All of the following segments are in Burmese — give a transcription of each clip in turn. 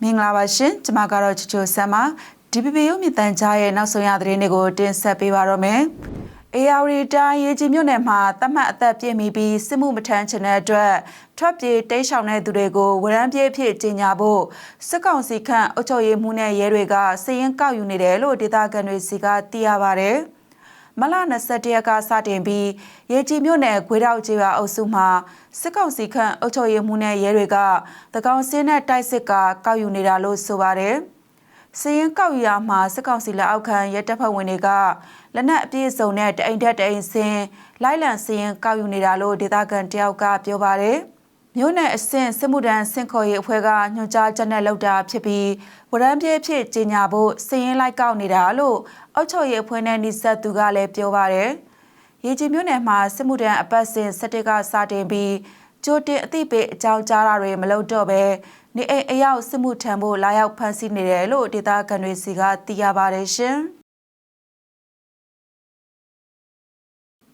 မင်္ဂလာပါရှင်ကျွန်မကတော့ချချိုဆမ်ပါ DPP ရုပ်မြင့်တန်ကြားရဲ့နောက်ဆုံးရသတင်းတွေကိုတင်ဆက်ပေးပါတော့မယ်။ AR တိုင်းရေကြီးမြို့နယ်မှာတတ်မှတ်အသက်ပြည့်မီပြီးစစ်မှုမထမ်းချင်တဲ့အတွက်ထွက်ပြေးတိတ်ဆောင်တဲ့သူတွေကိုဝရမ်းပြေးဖြစ်ကြီးညာဖို့စစ်ကောင်စီခန့်အုပ်ချုပ်ရေးမှူးနဲ့ရဲတွေကစည်ရင်ကောက်ယူနေတယ်လို့ဒေသခံတွေစီကသိရပါဗျ။ မလ21ရက်ကစတင်ပြီးရေကြီးမြို့နယ်ခွေးတောက်ကျေးရွာအုပ်စုမှာစစ်ကောင်စီခန့်အုပ်ချုပ်ရေးမှူးနဲ့ရဲတွေကတကောင်စင်းနဲ့တိုက်စစ်ကကောက်ယူနေတာလို့ဆိုပါတယ်။စည်ရင်ကောက်ယူရမှာစစ်ကောင်စီလက်အောက်ခံရဲတပ်ဖွဲ့ဝင်တွေကလက်နက်အပြည့်စုံနဲ့တအိမ်တက်တအိမ်စင်းလိုက်လံစည်ရင်ကောက်ယူနေတာလို့ဒေသခံတယောက်ကပြောပါတယ်။ မြို့နယ်အဆင့်စစ်မှုထမ်းစင်ခေါ်ရေးအဖွဲ့ကညွှန်ကြားချက်နဲ့လောက်တာဖြစ်ပြီးဝရမ်းပြေးဖြစ်ကြီးညာဖို့စည်ရင်လိုက်ကောက်နေတာလို့အုပ်ချုပ်ရေးအဖွဲ့နဲ့နှိဆက်သူကလည်းပြောပါတယ်။ရေကြီးမြို့နယ်မှာစစ်မှုထမ်းအပတ်စဉ်စတက်ကစတင်ပြီးကြိုတင်အသိပေးအကြောင်းကြားတာတွေမလုပ်တော့ဘဲနေအိမ်အရောက်စစ်မှုထမ်းဖို့လာရောက်ဖမ်းဆီးနေတယ်လို့ဒေသခံတွေစီကသိရပါတယ်ရှင်။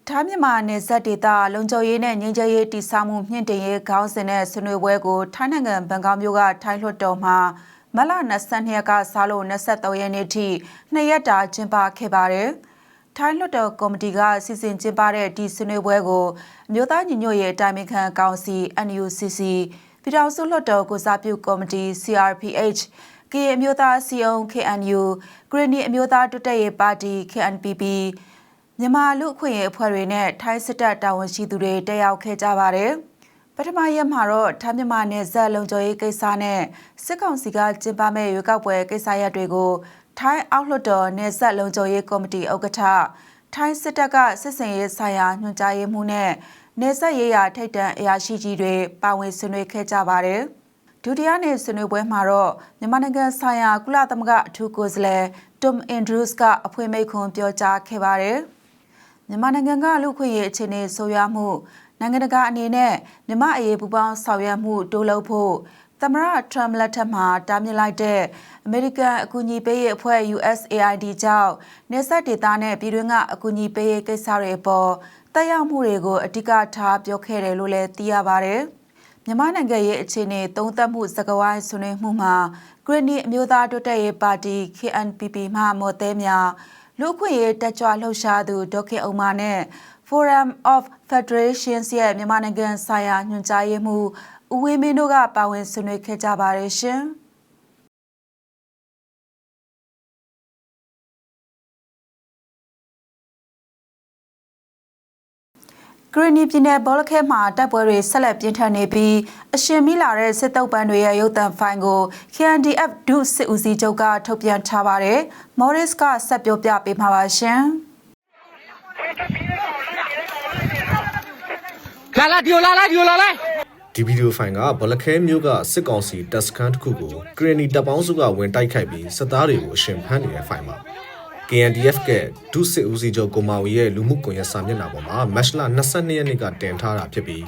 ထားမြမာနယ်စပ်ဒေသလုံခြုံရေးနဲ့ငြိမ်းချမ်းရေးတည်ဆောက်မှုမြင့်တင်ရေးခေါင်းစဉ်နဲ့ဆွေးနွေးပွဲကိုထိုင်းနိုင်ငံဘန်ကောက်မြို့ကထိုင်းလွှတ်တော်မှာမလ22ရက်ကစားလို့23ရက်နေ့ထိနှစ်ရက်တာကျင်းပခဲ့ပါတယ်။ထိုင်းလွှတ်တော်ကော်မတီကစီစဉ်ကျင်းပတဲ့ဒီဆွေးနွေးပွဲကိုအမျိုးသားညီညွတ်ရေးအတိုင်းအခံကောင်စီ NUCC ပြည်ထောင်စုလွှတ်တော်ကိုစားပြုကော်မတီ CRPH ကရင်အမျိုးသားစီယုံ KNU ဂရနီအမျိုးသားတွတ်တက်ရေးပါတီ KNPP မြန်မာလူအခွင့်အရေးအဖွဲ့တွေနဲ့ထိုင်းစစ်တပ်တာဝန်ရှိသူတွေတက်ရောက်ခဲ့ကြပါတယ်။ပထမရက်မှာတော့ထိုင်းမြန်မာနယ်စပ်လုံခြုံရေးကိစ္စနဲ့စစ်ကောင်စီကကျင်းပမဲ့ရွေးကောက်ပွဲကိစ္စရပ်တွေကိုထိုင်းအောက်လွှတ်တော်နယ်စပ်လုံခြုံရေးကော်မတီဥက္ကဋ္ဌထိုင်းစစ်တပ်ကစစ်စင်ရေးဆိုင်ရာညွှန်ကြားရေးမှူးနဲ့နေဆက်ရေးရာထိတ်တန့်အရာရှိကြီးတွေပါဝင်ဆွေးနွေးခဲ့ကြပါတယ်။ဒုတိယနေ့ဆွေးနွေးပွဲမှာတော့မြန်မာနိုင်ငံဆိုင်ရာကုလသမဂ္ဂအထူးကိုယ်စားလှယ်တွမ်အင်ဒရူးစ်ကအဖွင့်မိန့်ခွန်းပြောကြားခဲ့ပါတယ်။ မြန်မာနိုင်ငံကလူခွင့်ရေးအခြေအနေဆိုးရွားမှုနိုင်ငံတကာအနေနဲ့မြမအရေးပူပေါင်းဆောင်ရွက်မှုတိုးလုပ်ဖို့သမရထရမ်လက်ထက်မှာတားမြစ်လိုက်တဲ့အမေရိကန်အကူအညီပေးရေးအဖွဲ့ USAID ကြောင့်နေဆက်ဒေသနဲ့ပြည်တွင်းကအကူအညီပေးရေးကိစ္စတွေအပေါ်တက်ရောက်မှုတွေကိုအဓိကထားပြောခဲ့တယ်လို့လည်းသိရပါဗျ။မြန်မာနိုင်ငံရဲ့အခြေအနေသုံးသပ်မှုစကားဝိုင်းဆွေးနွေးမှုမှာဂရနီအမျိုးသားတိုးတက်ရေးပါတီ KNPP မှမော်သေးများ လူ့ခွင့်ရေးတက်ကြွလှုပ်ရှားသူဒေါက်ခင်အောင်မနဲ့ Forum of Federations ရဲ့မြန်မာနိုင်ငံဆိုင်ရာညွှန်ကြားရေးမှူးဦးဝင်းမင်းတို့ကပါဝင်ဆွေးနွေးခဲ့ကြပါတယ်ရှင်။ ဂရနီပြည်နယ်ဘောလခဲမှာတပ်ပွဲတွေဆက်လက်ပြင်းထန်နေပြီးအရှင်မိလာတဲ့စစ်တုပ်ပန်းတွေရဲ့ရုပ်သံဖိုင်ကို KNDF ဒုစစ်ဦးစီးချုပ်ကထုတ်ပြန်ထားပါတယ်။မော်ရစ်ကဆက်ပြောပြပေးမှာပါရှင်။လာလာဒီလိုလာလာဒီလိုလာလာဒီဗီဒီယိုဖိုင်ကဘလခဲမျိုးကစစ်ကောင်စီတပ်စခန်းတစ်ခုကိုဂရနီတပ်ပေါင်းစုကဝင်တိုက်ခိုက်ပြီးစစ်သားတွေကိုအရှင်ဖမ်းနေတဲ့ဖိုင်ပါ KNDF ကဒုစစ်ဦးစီးချုပ်ကိုမာဝီရဲ့လူမှုကွန်ရက်စာမျက်နှာပေါ်မှာမတ်လ22ရက်နေ့ကတင်ထားတာဖြစ်ပြီး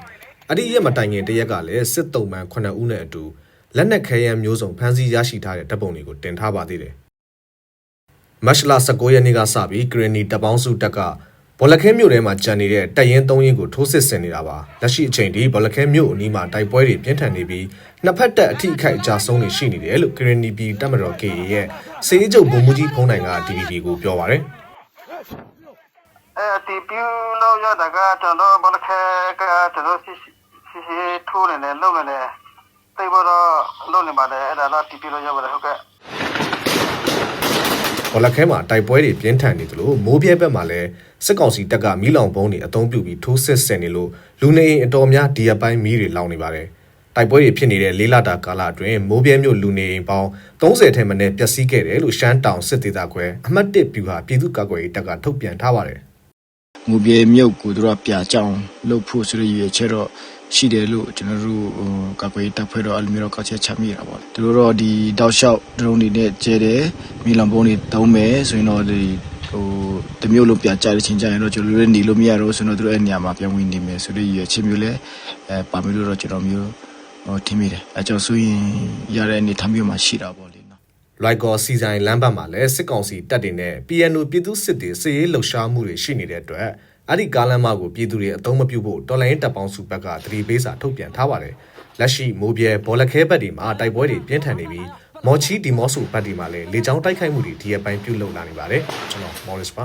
အဲ့ဒီရက်မတိုင်ခင်တရက်ကလည်းစစ်တုံးပန်း9ဦးနဲ့အတူလက်နက်ခဲယမ်းမျိုးစုံဖမ်းဆီးရရှိထားတဲ့တပ်ပုံတွေကိုတင်ထားပါသေးတယ်မတ်လ19ရက်နေ့ကစပြီးဂရနီတပ်ပေါင်းစုတပ်ကဘော လခဲမြို့ထဲမှာကြံနေတဲ့တပ်ရင်း3ရင်းကိုထိုးစစ်ဆင်နေတာပါလက်ရှိအချိန်ထိဘောလခဲမြို့အနီးမှာတိုက်ပွဲတွေပြင်းထန်နေပြီးနှစ်ဖက်တပ်အထိအခိုက်အကြဆုံးတွေရှိနေတယ်လို့ဂရနီပြည်တပ်မတော် KA ရဲ့စေးချုပ်ဗိုလ်မှူးကြီးဖုံးနိုင်က DVB ကိုပြောပါတယ်အဲဒီပြလို့ရတာကကျွန်တော်ဘလခဲကကျွန်တော်စီစီစီထိုးနေတယ်လုံနေတယ်တိတ်ဘောတော့လုံနေပါတယ်အဲ့ဒါတော့တီပြလို့ရပါတယ်ဟုတ်ကဲ့ ဘောလခဲမှာတိုက်ပွဲတွေပြင်းထန်နေသလိုမိုးပြဲဘက်မှာလည်းစစ်ကောင်စီတပ်ကမီးလောင်ပုံးတွေအုံပြုပြီးထိုးစစ်ဆင်နေလို့လူနေအိမ်အတော်များဒီအပိုင်းမီးတွေလောင်နေပါတယ်တိုက်ပွဲတွေဖြစ်နေတဲ့လေးလတာကာလအတွင်းမိုးပြဲမြို့လူနေအိမ်ပေါင်း30ထက်မနည်းပျက်စီးခဲ့တယ်လို့ရှမ်းတောင်စစ်ဒေသခွဲအမှတ်1ဗျူဟာပြည်သူ့ကာကွယ်ရေးတပ်ကထုတ်ပြန်ထားပါတယ်ငူပြေမြုပ်ကိုတို့ကပြကြောင်းလှုပ်ဖို့ဆိုရရချက်တော့ ရှိတယ်လို့ကျွန်တော်တို့ဟိုကာကွယ်တပ်ဖွဲ့တော့အလိုမျိုးတော့ကောက်ချက်ချမိရတာပေါ့သူတို့တော့ဒီတောက်လျှောက်ဒရုန်းတွေနဲ့ကျဲတယ်မီလံပုံးတွေတုံးမယ်ဆိုရင်တော့ဒီဟိုတမျိုးလုံးပြကြတဲ့ချင်းကြရင်တော့ကျွန်တော်တို့နေလို့မရတော့ဆိုတော့တို့အဲ့နေရာမှာပြန်ဝင်နေမယ်ဆိုတော့ရချင်းမျိုးလဲအဲပါမလို့တော့ကျွန်တော်မျိုးဟိုထင်မိတယ်အဲကြောင့်ဆိုရင်ရတဲ့အနေထားမျိုးမှာရှိတာပေါ့လေနော်လွိုက်ကော်စီဆိုင်လမ်းဘက်မှာလည်းစစ်ကောင်စီတပ်တွေနဲ့ PNO ပြည်သူစစ်တွေစစ်ရေးလှုပ်ရှားမှုတွေရှိနေတဲ့အတွက် အဲ့ဒီကားလမ်းမကိုပြည်သူတွေအသုံးမပြုဖို့တော်လိုင်းတပ်ပေါင်းစုဘက်ကသတိပေးစာထုတ်ပြန်ထားပါတယ်လက်ရှိမိုးပြဲဘောလခဲဘက်ဒီမှာတိုက်ပွဲတွေပြင်းထန်နေပြီးမော်ချီဒီမော့ဆိုဘက်ဒီမှာလည်းလေကြောင်းတိုက်ခိုက်မှုတွေဒီရက်ပိုင်းပြုလုပ်လာနေပါတယ်ကျွန်တော်မော်ရစ်ပါ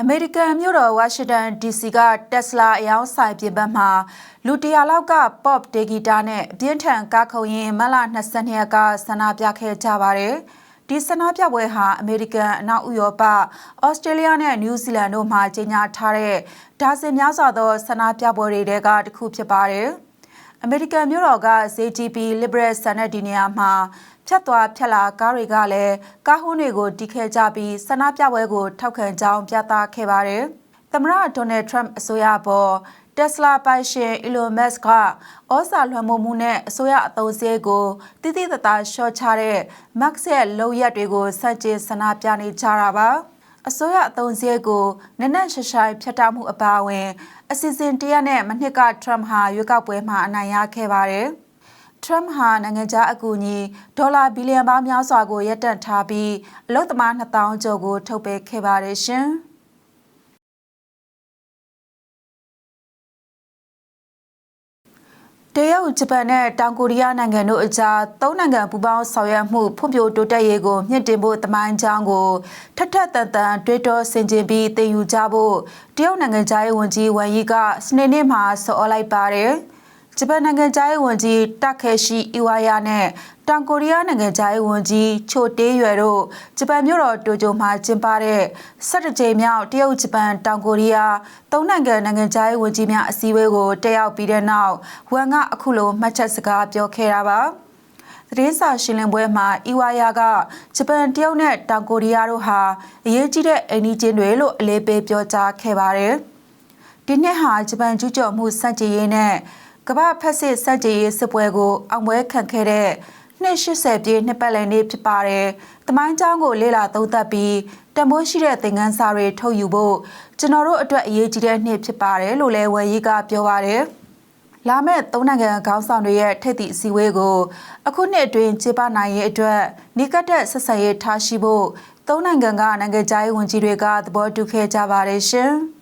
အမေရိကန်မြို့တော်ဝါရှင်တန် DC ကတက်စလာအယောင်းဆိုင်ပြင်ပန်းမှာလူတရာလောက်က pop ဒေဂီတာနဲ့အပြင်းထန်ကားခုံရင်မလ22ရက်ကဆန္ဒပြခဲ့ကြပါတယ်။ ဒီဆန္ဒပြပွဲဟာအမေရိကန်အနောက်ဥရောပဩစတြေးလျနဲ့နယူးဇီလန်တို့မှာကြီးညာထားတဲ့ဒါဇင်များစွာသောဆန္ဒပြပွဲတွေကတစ်ခုဖြစ်ပါတယ်။အမေရိကန်မြို့တော်က ZGP Liberal ဆန်တဲ့ဒီနေရာမှာဖြတ်သွားဖြတ်လာကားတွေကလည်းကားဟွန်းတွေကိုတီးခဲကြပြီးဆန္ဒပြပွဲကိုထောက်ခံကြောင်းပြသခဲ့ပါတယ်။သမ္မတဒေါ်နယ်ထရမ့်အစိုးရပေါ် တက်စလာပိုင်ရှင် Elon Musk ကဩဇာလွှမ်းမိုးမှုနဲ့အစိုးရအသုံးစရိတ်ကိုတိတိတသားရှော့ချတဲ့ Musk ရဲ့လုပ်ရက်တွေကိုစန့်ကျင်ဆန္ဒပြနေကြတာပါ။အစိုးရအသုံးစရိတ်ကိုနက်နက်ရှိုင်းရှိုင်းဖြတ်တောက်မှုအပါအဝင် အစီအစဉ်တရက်နဲ့မနှစ်ကထရမ့်ဟာရွေးကောက်ပွဲမှာအနိုင်ရခဲ့ပါတယ်။ထရမ့်ဟာနိုင်ငံခြားအကူအညီဒေါ်လာဘီလီယံပေါင်းများစွာကိုရပ်တန့်ထားပြီးအလုပ်သမား2000ကျော်ကိုထုတ်ပေးခဲ့ပါတယ်ရှင်။ တရုတ်ဂျပန်နဲ့တောင်ကိုရီးယားနိုင်ငံတို့အကြားသုံးနိုင်ငံပူးပေါင်းဆောင်ရွက်မှုဖွံ့ဖြိုးတိုးတက်ရေးကိုမြင့်တင်ဖို့တမိုင်းကြောင်းကိုထက်ထက်တန်တန်တွေးတောဆင်ခြင်ပြီးသင်ယူကြဖို့တရုတ်နိုင်ငံသားရေးဝန်ကြီးဝမ်ယီကစနေနေ့မှာဆော်ဩလိုက်ပါတယ်။ ဂျပန်နိုင်ငံသားရေးဝန်ကြီးတက်ခဲရှိအီဝါယာနဲ့တောင်ကိုရီးယားနိုင်ငံသားရေးဝန်ကြီးချိုတေးရွယ်တို့ဂျပန်မြို့တော်တိုကျိုမှာကျင်းပတဲ့17ကြိမ်မြောက်တရုတ်ဂျပန်တောင်ကိုရီးယားသုံးနိုင်ငံနိုင်ငံသားရေးဝန်ကြီးများအစည်းအဝေးကိုတက်ရောက်ပြီးတဲ့နောက်ဝမ်ကအခုလိုမှတ်ချက်စကားပြောခဲ့တာပါသတင်းစာရှင်းလင်းပွဲမှာအီဝါယာကဂျပန်တရုတ်နဲ့တောင်ကိုရီးယားတို့ဟာအရေးကြီးတဲ့အိမ်နီးချင်းတွေလို့အလေးပေးပြောကြားခဲ့ပါတယ်။ဒီနှစ်ဟာဂျပန်ကျူးကျော်မှုစန့်ကျင်ရေးနဲ့ ကမ္ဘာဖက်စစ်စန့်ကျင်ရေးစစ်ပွဲကိုအောင်ပွဲခံခဲ့တဲ့နှစ်80ပြည့်နှစ်ပတ်လည်နေ့ဖြစ်ပါတယ်။တမိုင်းကြောင်းကိုလေ့လာသုံးသပ်ပြီးတံမိုးရှိတဲ့သင်ခန်းစာတွေထုတ်ယူဖို့ကျွန်တော်တို့အတွက်အရေးကြီးတဲ့နှစ်ဖြစ်ပါတယ်လို့လည်းဝယ်ရီကပြောပါတယ်။လာမယ့်သုံးနိုင်ငံခေါင်းဆောင်တွေရဲ့ထိပ်သီးအစည်းအဝေးကိုအခုနှစ်အတွင်းကျင်းပနိုင်ရေးအတွက်နေကတ်တဲ့ဆက်ဆံရေးထားရှိဖို့သုံးနိုင်ငံကနိုင်ငံခြားရေးဝန်ကြီးတွေကသဘောတူခဲ့ကြပါတယ်ရှင်။